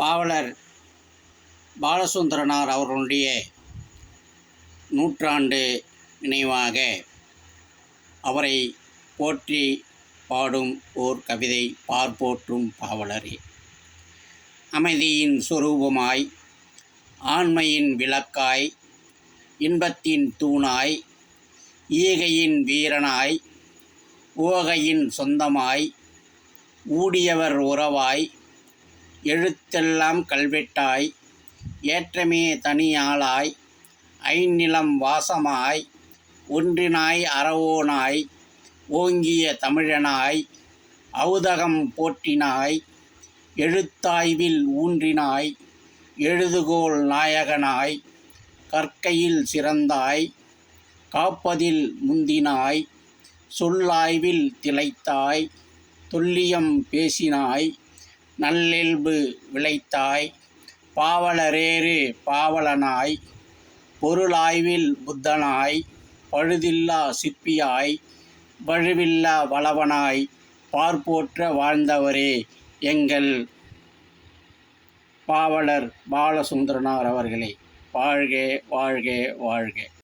பாவலர் பாலசுந்தரனார் அவர்களுடைய நூற்றாண்டு நினைவாக அவரை போற்றி பாடும் ஓர் கவிதை பார்ப்போற்றும் பாவலரே அமைதியின் சொரூபமாய் ஆண்மையின் விளக்காய் இன்பத்தின் தூணாய் ஈகையின் வீரனாய் ஓகையின் சொந்தமாய் ஊடியவர் உறவாய் எழுத்தெல்லாம் கல்வெட்டாய் ஏற்றமே தனியாளாய் ஐநிலம் வாசமாய் ஒன்றினாய் அறவோனாய் ஓங்கிய தமிழனாய் ஔதகம் போற்றினாய் எழுத்தாய்வில் ஊன்றினாய் எழுதுகோல் நாயகனாய் கற்கையில் சிறந்தாய் காப்பதில் முந்தினாய் சொல்லாய்வில் திளைத்தாய் தொல்லியம் பேசினாய் நல்லெல்பு விளைத்தாய் பாவலரேறு பாவலனாய் பொருளாய்வில் புத்தனாய் பழுதில்லா சிற்பியாய் வழுவில்லா வளவனாய் பார்ப்போற்ற வாழ்ந்தவரே எங்கள் பாவலர் பாலசுந்தரனார் அவர்களே. வாழ்க வாழ்க வாழ்க.